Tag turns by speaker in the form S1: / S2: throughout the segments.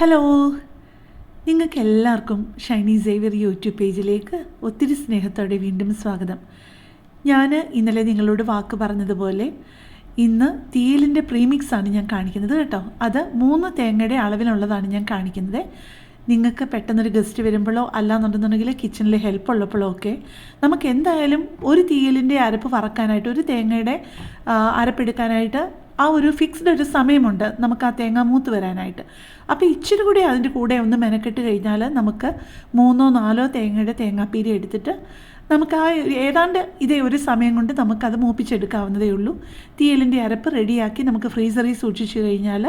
S1: Hello. നിങ്ങൾക്ക് എല്ലാവർക്കും Shiny Xavier YouTube പേജിലേക്ക് ഒത്തിരി സ്നേഹത്തോടെ വീണ്ടും സ്വാഗതം. ഞാൻ ഇന്നലെ നിങ്ങളോട് വാക്ക് പറഞ്ഞതുപോലെ ഇന്ന് തീയലിന്റെ പ്രീമിക്സ് ആണ് ഞാൻ കാണിക്കുന്നത് കേട്ടോ. അത് മൂന്ന് തേങ്ങയുടെ അളവിലുള്ളതാണ് ഞാൻ കാണിക്കുന്നത്. നിങ്ങൾക്ക് പെട്ടെന്നൊരു ഗസ്റ്റ് വരുമ്പോഴോ അല്ലാന്നുണ്ടെന്നുണ്ടെങ്കിൽ കിച്ചണിൽ ഹെൽപ്പ് ഉള്ളപ്പോഴോ ഒക്കെ നമുക്ക് എന്തായാലും ഒരു തീയലിന്റെ അരപ്പ് വറക്കാനായിട്ട് ഒരു തേങ്ങയുടെ അരപ്പെടുക്കാനായിട്ട് ആ ഒരു ഫിക്സ്ഡ് ഒരു സമയമുണ്ട് നമുക്ക് ആ തേങ്ങ മൂത്ത് വരാനായിട്ട്. അപ്പോൾ ഇച്ചിരി കൂടി അതിന്റെ കൂടെ ഒന്ന് മെനക്കെട്ട് കഴിഞ്ഞാൽ നമുക്ക് മൂന്നോ നാലോ തേങ്ങയുടെ തേങ്ങാപ്പീരി എടുത്തിട്ട് നമുക്ക് ആ ഏതാണ്ട് ഇതേ ഒരു സമയം കൊണ്ട് നമുക്കത് മൂപ്പിച്ചെടുക്കാവുന്നതേ ഉള്ളൂ. തീയലിന്റെ അരപ്പ് റെഡിയാക്കി നമുക്ക് ഫ്രീസറിൽ സൂക്ഷിച്ചു കഴിഞ്ഞാൽ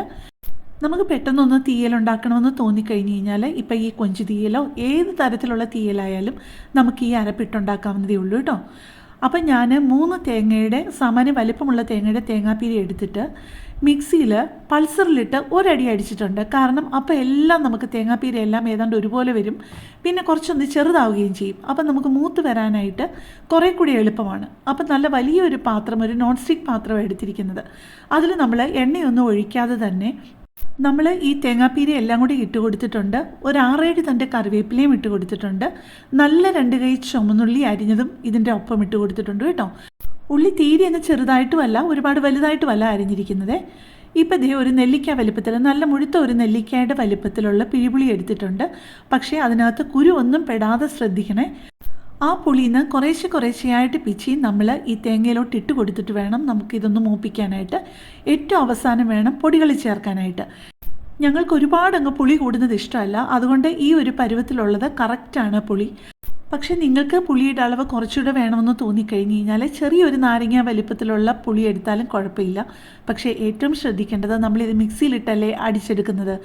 S1: നമുക്ക് പെട്ടെന്നൊന്ന് തീയലുണ്ടാക്കണമെന്ന് തോന്നിക്കഴിഞ്ഞ് കഴിഞ്ഞാൽ ഇപ്പം ഈ കൊഞ്ച് തീയലോ ഏത് തരത്തിലുള്ള തീയലായാലും നമുക്ക് ഈ അരപ്പിട്ടുണ്ടാക്കാവുന്നതേ ഉള്ളൂ കേട്ടോ. അപ്പം ഞാൻ മൂന്ന് തേങ്ങയുടെ സമാന വലിപ്പമുള്ള തേങ്ങയുടെ തേങ്ങാപ്പീരി എടുത്തിട്ട് മിക്സിയിൽ പൾസറിലിട്ട് ഒരടി അടിച്ചിട്ടുണ്ട്. കാരണം അപ്പോൾ എല്ലാം നമുക്ക് തേങ്ങാപ്പീരി എല്ലാം ഏതാണ്ട് ഒരുപോലെ വരും. പിന്നെ കുറച്ചൊന്ന് ചെറുതാവുകയും ചെയ്യും. അപ്പം നമുക്ക് മൂത്ത് വരാനായിട്ട് കുറേ കൂടി എളുപ്പമാണ്. അപ്പം നല്ല വലിയൊരു പാത്രം ഒരു നോൺ സ്റ്റിക്ക് പാത്രം എടുത്തിരിക്കുന്നത്. അതിൽ നമ്മൾ എണ്ണയൊന്നും ഒഴിക്കാതെ തന്നെ നമ്മൾ ഈ തേങ്ങാപ്പീരി എല്ലാം കൂടി ഇട്ട് കൊടുത്തിട്ടുണ്ട്. ഒരു ആറേഴ് തന്റെ കറിവേപ്പിലയും ഇട്ട് കൊടുത്തിട്ടുണ്ട്. നല്ല രണ്ട് കൈ ചുമന്നുള്ളി അരിഞ്ഞതും ഇതിന്റെ ഒപ്പം ഇട്ട് കൊടുത്തിട്ടുണ്ട് കേട്ടോ. ഉള്ളി തീരെ എന്ന് ചെറുതായിട്ടുമല്ല ഒരുപാട് വലുതായിട്ടുമല്ല അരിഞ്ഞിരിക്കുന്നത്. ഇപ്പം ദേ ഒരു നെല്ലിക്ക വലിപ്പത്തിൽ നല്ല മുഴുത്ത ഒരു നെല്ലിക്കയുടെ വലിപ്പത്തിലുള്ള പിഴിപുളി എടുത്തിട്ടുണ്ട്. പക്ഷേ അതിനകത്ത് കുരു ഒന്നും പെടാതെ ശ്രദ്ധിക്കണേ. ആ പുളിന്ന് കുറേശ്ശെ കുറേശ്ശെയായിട്ട് പിച്ചി നമ്മൾ ഈ തേങ്ങയിലോട്ട് ഇട്ട് കൊടുത്തിട്ട് വേണം നമുക്കിതൊന്ന് മൂപ്പിക്കാനായിട്ട്. ഏറ്റവും അവസാനം വേണം പൊടികൾ ചേർക്കാനായിട്ട്. ഞങ്ങൾക്ക് ഒരുപാട് അങ്ങ് പുളി കൂടുന്നത് ഇഷ്ടമല്ല. അതുകൊണ്ട് ഈ ഒരു പരുവത്തിലുള്ളത് കറക്റ്റാണ് പുളി. പക്ഷേ നിങ്ങൾക്ക് പുളിയുടെ അളവ് കുറച്ചുകൂടെ വേണമെന്ന് തോന്നിക്കഴിഞ്ഞ് കഴിഞ്ഞാൽ ചെറിയൊരു നാരങ്ങ വലിപ്പത്തിലുള്ള പുളി എടുത്താലും കുഴപ്പമില്ല. പക്ഷേ ഏറ്റവും ശ്രദ്ധിക്കേണ്ടത് നമ്മളിത് മിക്സിയിലിട്ടല്ലേ അടിച്ചെടുക്കുന്നത്.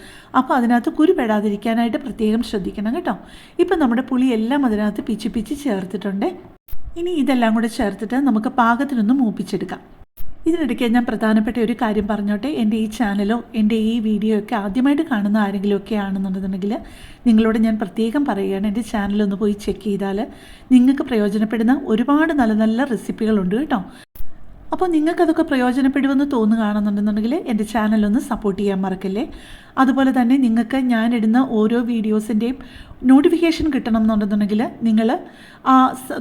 S1: അപ്പോൾ അതിനകത്ത് കുരുപെടാതിരിക്കാനായിട്ട് പ്രത്യേകം ശ്രദ്ധിക്കണം കേട്ടോ. ഇപ്പം നമ്മുടെ പുളി എല്ലാം അതിനകത്ത് പിച്ചി പിച്ചി ചേർത്തിട്ടുണ്ട്. ഇനി ഇതെല്ലാം കൂടെ ചേർത്തിട്ട് നമുക്ക് പാകത്തിനൊന്ന് മൂപ്പിച്ചെടുക്കാം. ഇതിനിടയ്ക്ക് ഞാൻ പ്രധാനപ്പെട്ട ഒരു കാര്യം പറഞ്ഞോട്ടെ. എന്റെ ഈ ചാനലോ എന്റെ ഈ വീഡിയോ ഒക്കെ ആദ്യമായിട്ട് കാണുന്ന ആരെങ്കിലും ഒക്കെ ആണെന്നുണ്ടെന്നുണ്ടെങ്കിൽ നിങ്ങളോട് ഞാൻ പ്രത്യേകം പറയുകയാണ്. എന്റെ ചാനലൊന്ന് പോയി ചെക്ക് ചെയ്താൽ നിങ്ങൾക്ക് പ്രയോജനപ്പെടുന്ന ഒരുപാട് നല്ല നല്ല റെസിപ്പികളുണ്ട് കേട്ടോ. അപ്പോൾ നിങ്ങൾക്കതൊക്കെ പ്രയോജനപ്പെടുമെന്ന് തോന്നുകയാണെന്നുണ്ടെന്നുണ്ടെങ്കിൽ എന്റെ ചാനലൊന്ന് സപ്പോർട്ട് ചെയ്യാൻ മറക്കല്ലേ? അതുപോലെ തന്നെ നിങ്ങൾക്ക് ഞാനിടുന്ന ഓരോ വീഡിയോസിന്റെയും നോട്ടിഫിക്കേഷൻ കിട്ടണം എന്നുണ്ടെന്നുണ്ടെങ്കിൽ നിങ്ങൾ ആ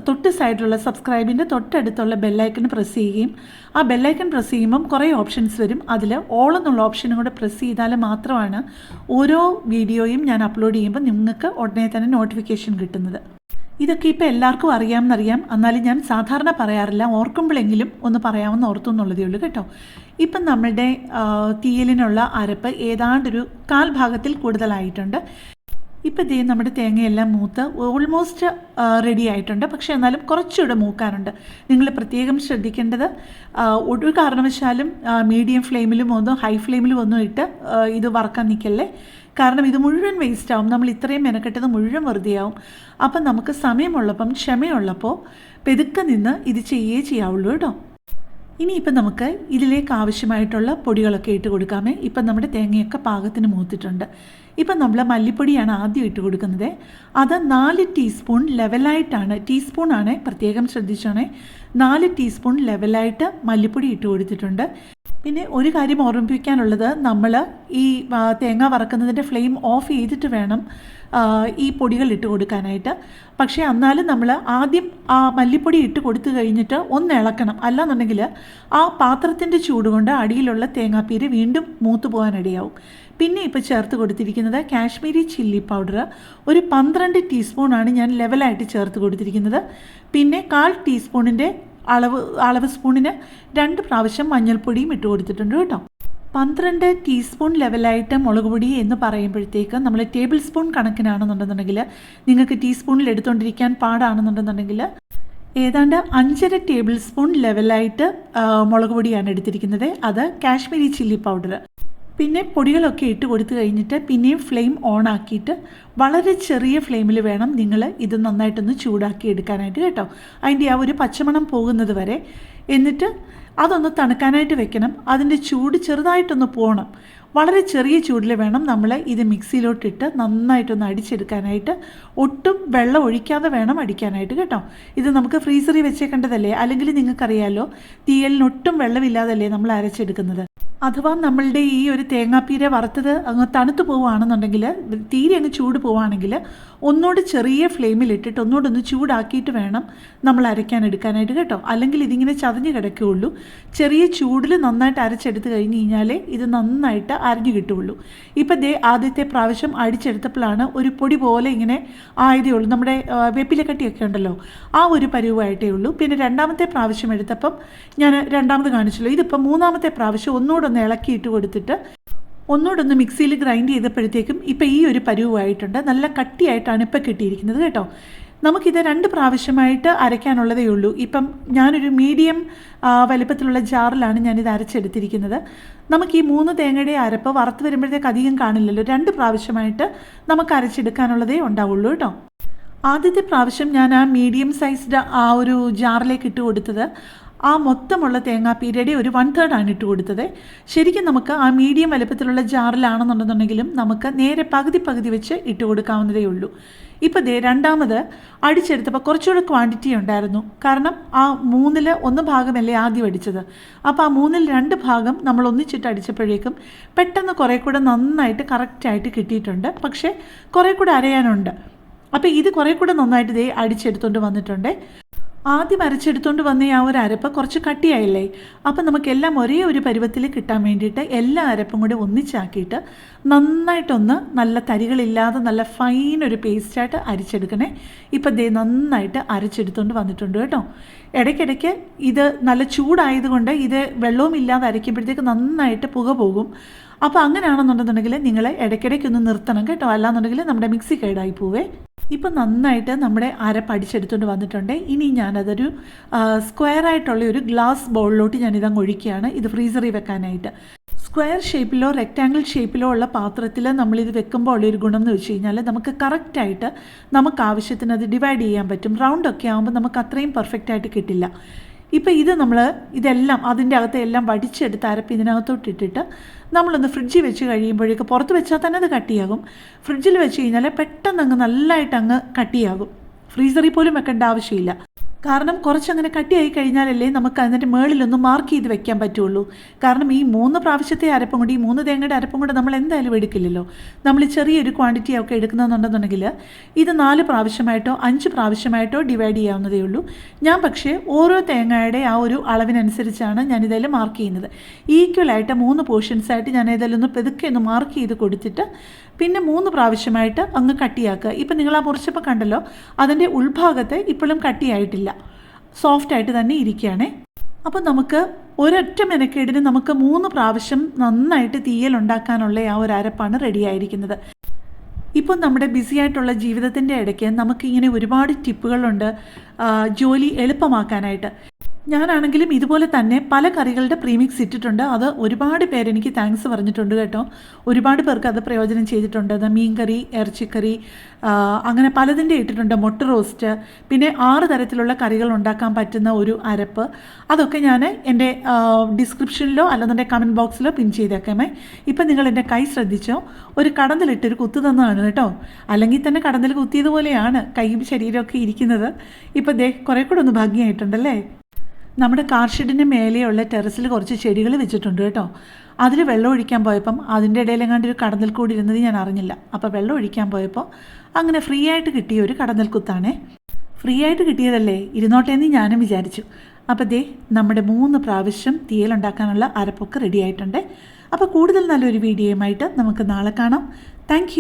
S1: തൊട്ട് സൈഡിലുള്ള സബ്സ്ക്രൈബിന്റെ തൊട്ടടുത്തുള്ള ബെല്ലൈക്കൺ പ്രസ് ചെയ്യുകയും ആ ബെല്ലൈക്കൺ പ്രസ് ചെയ്യുമ്പം കുറേ ഓപ്ഷൻസ് വരും. അതിൽ ഓൾ എന്നുള്ള ഓപ്ഷനും കൂടെ പ്രസ് ചെയ്താൽ മാത്രമാണ് ഓരോ വീഡിയോയും ഞാൻ അപ്ലോഡ് ചെയ്യുമ്പോൾ നിങ്ങൾക്ക് ഉടനെ തന്നെ നോട്ടിഫിക്കേഷൻ കിട്ടുന്നത്. ഇതൊക്കെ ഇപ്പോൾ എല്ലാവർക്കും അറിയാമെന്നറിയാം. എന്നാലും ഞാൻ സാധാരണ പറയാറില്ല. ഓർക്കുമ്പോഴെങ്കിലും ഒന്ന് പറയാമെന്ന് ഓർത്തു എന്നുള്ളതേ ഉള്ളൂ കേട്ടോ. ഇപ്പം നമ്മളുടെ തീയലിനുള്ള അരപ്പ് ഏതാണ്ടൊരു കാൽ ഭാഗത്തിൽ കൂടുതലായിട്ടുണ്ട്. ഇപ്പം ദേ നമ്മുടെ തേങ്ങയെല്ലാം മൂത്ത് ഓൾമോസ്റ്റ് റെഡി ആയിട്ടുണ്ട്. പക്ഷേ എന്നാലും കുറച്ചുകൂടെ മൂക്കാനുണ്ട്. നിങ്ങൾ പ്രത്യേകം ശ്രദ്ധിക്കേണ്ടത് ഒരു കാരണവശാലും മീഡിയം ഫ്ലെയിമിലും ഒന്നും ഹൈ ഫ്ലെയിമിലും ഒന്നും ഇട്ട് ഇത് വറക്കാൻ നിൽക്കല്ലേ? കാരണം ഇത് മുഴുവൻ വേസ്റ്റ് ആവും. നമ്മൾ ഇത്രയും മെനക്കെട്ടത് മുഴുവൻ വെറുതെയാവും അപ്പം നമുക്ക് സമയമുള്ളപ്പം ക്ഷമയുള്ളപ്പോൾ പെതുക്കെ നിന്ന് ഇത് ചെയ്യേ ചെയ്യാവുള്ളൂ കേട്ടോ. ഇനിയിപ്പം നമുക്ക് ഇതിലേക്ക് ആവശ്യമായിട്ടുള്ള പൊടികളൊക്കെ ഇട്ട് കൊടുക്കാമേ. ഇപ്പം നമ്മുടെ തേങ്ങയൊക്കെ പാകത്തിന് മൂത്തിട്ടുണ്ട്. ഇപ്പം നമ്മൾ മല്ലിപ്പൊടിയാണ് ആദ്യം ഇട്ട് കൊടുക്കുന്നത്. അത് നാല് ടീസ്പൂൺ ലെവലായിട്ടാണ് ടീസ്പൂണാണ് പ്രത്യേകം ശ്രദ്ധിച്ചോണേ. നാല് ടീസ്പൂൺ ലെവലായിട്ട് മല്ലിപ്പൊടി ഇട്ട് കൊടുത്തിട്ടുണ്ട്. പിന്നെ ഒരു കാര്യം ഓർമ്മിപ്പിക്കാനുള്ളത് നമ്മൾ ഈ തേങ്ങ വറക്കുന്നതിന്റെ ഫ്ലെയിം ഓഫ് ചെയ്തിട്ട് വേണം ഈ പൊടികൾ ഇട്ട് കൊടുക്കാനായിട്ട്. പക്ഷേ എന്നാലും നമ്മൾ ആദ്യം ആ മല്ലിപ്പൊടി ഇട്ട് കൊടുത്തു കഴിഞ്ഞിട്ട് ഒന്ന് ഇളക്കണം. അല്ലാന്നുണ്ടെങ്കിൽ ആ പാത്രത്തിന്റെ ചൂട് കൊണ്ട് അടിയിലുള്ള തേങ്ങാപ്പീര് വീണ്ടും മൂത്ത് പോകാനിടയാവും പിന്നെ ഇപ്പോൾ ചേർത്ത് കൊടുത്തിരിക്കുന്നത് കാശ്മീരി ചില്ലി പൗഡർ ഒരു പന്ത്രണ്ട് ടീസ്പൂണാണ് ഞാൻ ലെവലായിട്ട് ചേർത്ത് കൊടുത്തിരിക്കുന്നത്. പിന്നെ കാൽ ടീസ്പൂണിന്റെ അളവ് അളവ് സ്പൂണിന് രണ്ട് പ്രാവശ്യം മഞ്ഞൾപ്പൊടിയും ഇട്ട് കൊടുത്തിട്ടുണ്ട് കേട്ടോ. പന്ത്രണ്ട് ടീസ്പൂൺ ലെവലായിട്ട് മുളക് പൊടി എന്ന് പറയുമ്പോഴത്തേക്ക് നമ്മൾ ടേബിൾ സ്പൂൺ കണക്കിനാണെന്നുണ്ടെന്നുണ്ടെങ്കിൽ നിങ്ങൾക്ക് ടീസ്പൂണിൽ എടുത്തുകൊണ്ടിരിക്കാൻ പാടാണെന്നുണ്ടെന്നുണ്ടെങ്കിൽ ഏതാണ്ട് അഞ്ചര ടേബിൾ സ്പൂൺ ലെവലായിട്ട് മുളക് പൊടിയാണ് എടുത്തിരിക്കുന്നത്. അത് കാശ്മീരി ചില്ലി പൗഡർ പിന്നെ പൊടികളൊക്കെ ഇട്ട് കൊടുത്തു കഴിഞ്ഞിട്ട് പിന്നെയും ഫ്ലെയിം ഓൺ ആക്കിയിട്ട് വളരെ ചെറിയ ഫ്ലെയിമിൽ വേണം നിങ്ങൾ ഇത് നന്നായിട്ടൊന്ന് ചൂടാക്കി എടുക്കാനായിട്ട് കേട്ടോ. അതിന്റെ ആ ഒരു പച്ചമണം പോകുന്നത് വരെ. എന്നിട്ട് അതൊന്ന് തണുക്കാനായിട്ട് വെക്കണം. അതിന്റെ ചൂട് ചെറുതായിട്ടൊന്ന് പോകണം വളരെ ചെറിയ ചൂടിൽ വേണം നമ്മൾ ഇത് മിക്സിയിലോട്ടിട്ട് നന്നായിട്ടൊന്ന് അടിച്ചെടുക്കാനായിട്ട്. ഒട്ടും വെള്ളം ഒഴിക്കാതെ വേണം അടിക്കാനായിട്ട് കേട്ടോ. ഇത് നമുക്ക് ഫ്രീസറിൽ വെച്ചേക്കേണ്ടതല്ലേ? അല്ലെങ്കിൽ നിങ്ങൾക്കറിയാലോ തീയലിന് ഒട്ടും വെള്ളമില്ലാതല്ലേ നമ്മൾ അരച്ചെടുക്കുന്നത്. അഥവാ നമ്മളുടെ ഈ ഒരു തേങ്ങാപ്പീര വറുത്തത് അങ്ങ് തണുത്ത് പോവുകയാണെന്നുണ്ടെങ്കിൽ തീരെ അങ്ങ് ചൂട് പോവുകയാണെങ്കിൽ ഒന്നുകൂടി ചെറിയ ഫ്ലെയിമിൽ ഇട്ടിട്ട് ഒന്ന് ചൂടാക്കിയിട്ട് വേണം നമ്മൾ അരയ്ക്കാൻ എടുക്കാനായിട്ട് കേട്ടോ. അല്ലെങ്കിൽ ഇതിങ്ങനെ ചതഞ്ഞ് കിടക്കുകയുള്ളൂ. ചെറിയ ചൂടിൽ നന്നായിട്ട് അരച്ചെടുത്ത് കഴിഞ്ഞ് കഴിഞ്ഞാൽ ഇത് നന്നായിട്ട് അരഞ്ഞു കിട്ടുകയുള്ളൂ. ഇപ്പം ദേ ആദ്യത്തെ പ്രാവശ്യം അടിച്ചെടുത്തപ്പോഴാണ് ഒരു പൊടി പോലെ ഇങ്ങനെ ആയതേ ഉള്ളൂ. നമ്മുടെ വേപ്പിലക്കട്ടിയൊക്കെ ഉണ്ടല്ലോ. ആ ഒരു പരുവായിട്ടേ ഉള്ളൂ. പിന്നെ രണ്ടാമത്തെ പ്രാവശ്യം എടുത്തപ്പം ഞാൻ രണ്ടാമത് കാണിച്ചല്ലോ. ഇതിപ്പം മൂന്നാമത്തെ പ്രാവശ്യം ഒന്നുകൂടെ ഒന്ന് ഇളക്കിയിട്ട് കൊടുത്തിട്ട് ഒന്നുകൂടെ ഒന്ന് മിക്സിയിൽ ഗ്രൈൻഡ് ചെയ്തപ്പോഴത്തേക്കും ഇപ്പം ഈ ഒരു പരുവായിട്ടുണ്ട്. നല്ല കട്ടിയായിട്ടാണ് ഇപ്പം കിട്ടിയിരിക്കുന്നത് കേട്ടോ. നമുക്കിത് രണ്ട് പ്രാവശ്യമായിട്ട് അരയ്ക്കാനുള്ളതേ ഉള്ളൂ. ഇപ്പം ഞാനൊരു മീഡിയം വലിപ്പത്തിലുള്ള ജാറിലാണ് ഞാനിത് അരച്ചെടുത്തിരിക്കുന്നത്. നമുക്ക് ഈ മൂന്ന് തേങ്ങയുടെ അരപ്പ് വറുത്ത് വരുമ്പോഴത്തേക്ക് അധികം കാണില്ലല്ലോ. രണ്ട് പ്രാവശ്യമായിട്ട് നമുക്ക് അരച്ചെടുക്കാനുള്ളതേ ഉണ്ടാവുള്ളൂ കേട്ടോ. ആദ്യത്തെ പ്രാവശ്യം ഞാൻ ആ മീഡിയം സൈസ്ഡ് ആ ഒരു ജാറിലേക്ക് ഇട്ട് കൊടുത്തത്. ആ മൊത്തമുള്ള തേങ്ങാപ്പീരയുടെ ഒരു വൺ തേർഡാണ് ഇട്ട് കൊടുത്തത്. ശരിക്കും നമുക്ക് ആ മീഡിയം വലുപ്പത്തിലുള്ള ജാറിലാണെന്നുണ്ടെന്നുണ്ടെങ്കിലും നമുക്ക് നേരെ പകുതി പകുതി വെച്ച് ഇട്ട് കൊടുക്കാവുന്നതേ ഉള്ളൂ. ഇപ്പോൾ ദേ രണ്ടാമത് അടിച്ചെടുത്തപ്പോൾ കുറച്ചുകൂടെ ക്വാണ്ടിറ്റി ഉണ്ടായിരുന്നു. കാരണം ആ മൂന്നിൽ ഒന്ന് ഭാഗമല്ലേ ആദ്യം അടിച്ചത്. അപ്പോൾ ആ മൂന്നിൽ രണ്ട് ഭാഗം നമ്മൾ ഒന്നിച്ചിട്ട് അടിച്ചപ്പോഴേക്കും പെട്ടെന്ന് കുറേ കൂടെ നന്നായിട്ട് കറക്റ്റായിട്ട് കിട്ടിയിട്ടുണ്ട്. പക്ഷേ കുറേ കൂടെ അരയാനുണ്ട്. അപ്പോൾ ഇത് കുറേ കൂടെ നന്നായിട്ട് ദേ അടിച്ചെടുത്തുകൊണ്ട് വന്നിട്ടുണ്ട്. ആദ്യം അരച്ചെടുത്തുകൊണ്ട് വന്ന ആ ഒരു അരപ്പ് കുറച്ച് കട്ടിയായില്ലേ? അപ്പം നമുക്കെല്ലാം ഒരേ ഒരു പരുവത്തിൽ കിട്ടാൻ വേണ്ടിയിട്ട് എല്ലാ അരപ്പും കൂടി ഒന്നിച്ചാക്കിയിട്ട് നന്നായിട്ടൊന്ന് നല്ല തരികളില്ലാതെ നല്ല ഫൈൻ ഒരു പേസ്റ്റായിട്ട് അരിച്ചെടുക്കണേ. ഇപ്പം ദേ നന്നായിട്ട് അരച്ചെടുത്തുകൊണ്ട് വന്നിട്ടുണ്ട് കേട്ടോ. ഇടയ്ക്കിടയ്ക്ക് ഇത് നല്ല ചൂടായതുകൊണ്ട് ഇത് വെള്ളവും ഇല്ലാതെ അരയ്ക്കുമ്പോഴത്തേക്ക് നന്നായിട്ട് പുക പോകും. അപ്പോൾ അങ്ങനെയാണെന്നുണ്ടെന്നുണ്ടെങ്കിൽ നിങ്ങൾ ഇടയ്ക്കിടയ്ക്കൊന്ന് നിർത്തണം കേട്ടോ. അല്ലാന്നുണ്ടെങ്കിൽ നമ്മുടെ മിക്സി കേടായി പോവേ. ഇപ്പം നന്നായിട്ട് നമ്മുടെ അര പഠിച്ചെടുത്തുകൊണ്ട് വന്നിട്ടുണ്ട്. ഇനി ഞാനതൊരു സ്ക്വയറായിട്ടുള്ള ഒരു ഗ്ലാസ് ബൗളിലോട്ട് ഞാനിതങ്ങ് ഒഴിക്കുകയാണ്. ഇത് ഫ്രീസറിൽ വെക്കാനായിട്ട്. സ്ക്വയർ ഷേപ്പിലോ റെക്റ്റാങ്കിൾ ഷേപ്പിലോ ഉള്ള പാത്രത്തിൽ നമ്മളിത് വെക്കുമ്പോൾ ഉള്ളൊരു ഗുണം എന്ന് വെച്ച് കഴിഞ്ഞാൽ നമുക്ക് കറക്റ്റായിട്ട് നമുക്ക് ആവശ്യത്തിന് അത് ഡിവൈഡ് ചെയ്യാൻ പറ്റും. റൗണ്ട് ഒക്കെ ആകുമ്പോൾ നമുക്ക് അത്രയും പെർഫെക്റ്റ് ആയിട്ട് കിട്ടില്ല. ഇപ്പോൾ ഇത് നമ്മൾ ഇതെല്ലാം അതിന്റെ അകത്തെ എല്ലാം വടിച്ചെടുത്ത് അരപ്പ് ഇതിനകത്തോട്ട് ഇട്ടിട്ട് നമ്മളൊന്ന് ഫ്രിഡ്ജിൽ വെച്ച് കഴിയുമ്പോഴേക്ക് പുറത്ത് വെച്ചാൽ തന്നെ അത് കട്ടിയാകും. ഫ്രിഡ്ജിൽ വെച്ച് കഴിഞ്ഞാൽ പെട്ടെന്ന് അങ്ങ് നല്ലതായിട്ട് അങ്ങ് കട്ടിയാകും. ഫ്രീസറിൽ പോലും വെക്കേണ്ട ആവശ്യമില്ല. കാരണം കുറച്ചങ്ങനെ കട്ടിയായി കഴിഞ്ഞാലല്ലേ നമുക്ക് അതിന്റെ മേളിലൊന്ന് മാർക്ക് ചെയ്ത് വെക്കാൻ പറ്റുള്ളൂ. കാരണം ഈ മൂന്ന് പ്രാവശ്യത്തെ അരപ്പും കൂടി ഈ മൂന്ന് തേങ്ങയുടെ അരപ്പും കൂടെ നമ്മൾ എന്തായാലും എടുക്കില്ലല്ലോ. നമ്മൾ ചെറിയൊരു ക്വാണ്ടിറ്റി ഒക്കെ എടുക്കുന്നതെന്നുണ്ടെന്നുണ്ടെങ്കിൽ ഇത് നാല് പ്രാവശ്യമായിട്ടോ അഞ്ച് പ്രാവശ്യമായിട്ടോ ഡിവൈഡ് ചെയ്യാവുന്നതേ ഉള്ളൂ. ഞാൻ പക്ഷേ ഓരോ തേങ്ങയുടെ ആ ഒരു അളവിനനുസരിച്ചാണ് ഞാൻ ഇതെല്ലാം മാർക്ക് ചെയ്യുന്നത്. ഈക്വലായിട്ട് മൂന്ന് പോർഷൻസ് ആയിട്ട് ഞാൻ ഇതെല്ലാം ഒന്ന് പെതുക്കെ ഒന്ന് മാർക്ക് ചെയ്ത് കൊടുത്തിട്ട് പിന്നെ മൂന്ന് പ്രാവശ്യമായിട്ട് അങ്ങ് കട്ടിയാക്കുക. ഇപ്പം നിങ്ങൾ ആ മുറിച്ചപ്പോൾ കണ്ടല്ലോ അതിന്റെ ഉൾഭാഗത്തെ ഇപ്പോഴും കട്ടിയായിട്ടില്ല. സോഫ്റ്റായിട്ട് തന്നെ ഇരിക്കുകയാണേ. അപ്പോൾ നമുക്ക് ഒരൊറ്റ മെനക്കേടിന് നമുക്ക് മൂന്ന് പ്രാവശ്യം നന്നായിട്ട് തീയൽ ഉണ്ടാക്കാനുള്ള ആ ഒരു അരപ്പാണ് റെഡി ആയിരിക്കുന്നത്. ഇപ്പോൾ നമ്മുടെ ബിസി ആയിട്ടുള്ള ജീവിതത്തിന്റെ ഇടയ്ക്ക് നമുക്കിങ്ങനെ ഒരുപാട് ടിപ്പുകളുണ്ട് ജോലി എളുപ്പമാക്കാനായിട്ട്. ഞാനാണെങ്കിലും ഇതുപോലെ തന്നെ പല കറികളുടെ പ്രീമിക്സ് ഇട്ടിട്ടുണ്ട്. അത് ഒരുപാട് പേരെനിക്ക് താങ്ക്സ് പറഞ്ഞിട്ടുണ്ട് കേട്ടോ. ഒരുപാട് പേർക്ക് അത് പ്രയോജനം ചെയ്തിട്ടുണ്ട്. അത് മീൻകറി ഇറച്ചിക്കറി അങ്ങനെ പലതിന്റെ ഇട്ടിട്ടുണ്ട്. മുട്ട റോസ്റ്റ് പിന്നെ ആറ് തരത്തിലുള്ള കറികൾ ഉണ്ടാക്കാൻ പറ്റുന്ന ഒരു അരപ്പ്. അതൊക്കെ ഞാൻ എന്റെ ഡിസ്ക്രിപ്ഷനിലോ അല്ലെന്നുണ്ടെങ്കിൽ കമന്റ് ബോക്സിലോ പിൻ ചെയ്തേക്കാമേ. ഇപ്പം നിങ്ങൾ എന്റെ കൈ ശ്രദ്ധിച്ചോ? ഒരു കടന്നിലിട്ടൊരു കുത്തു തന്നതാണ് കേട്ടോ. അല്ലെങ്കിൽ തന്നെ കടന്നിൽ കുത്തിയതുപോലെയാണ് കൈയും ശരീരമൊക്കെ ഇരിക്കുന്നത്. ഇപ്പം ദേ കുറേ കൂടെ ഒന്ന് ഭംഗിയായിട്ടുണ്ടല്ലേ? നമ്മുടെ കാർ ഷെഡിന്റെ മേലെയുള്ള ടെറസിൽ കുറച്ച് ചെടികൾ വെച്ചിട്ടുണ്ട് കേട്ടോ. അതിൽ വെള്ളം ഒഴിക്കാൻ പോയപ്പം അതിന്റെ ഇടയിലെങ്ങാണ്ട് ഒരു കടന്നൽ കൂടി ഇരുന്നത് ഞാൻ അറിഞ്ഞില്ല. അപ്പോൾ വെള്ളം ഒഴിക്കാൻ പോയപ്പോൾ അങ്ങനെ ഫ്രീ ആയിട്ട് കിട്ടിയ ഒരു കടന്നൽ കുത്താണേ. ഫ്രീ ആയിട്ട് കിട്ടിയതല്ലേ? ഇരുന്നോട്ടെ എന്ന് ഞാനും വിചാരിച്ചു. അപ്പോൾ ദേ നമ്മുടെ മൂന്ന് പ്രാവശ്യം തീയലുണ്ടാക്കാനുള്ള അരപ്പൊക്കെ റെഡി ആയിട്ടുണ്ട്. അപ്പോൾ കൂടുതൽ നല്ലൊരു വീഡിയോയുമായിട്ട് നമുക്ക് നാളെ കാണാം. താങ്ക്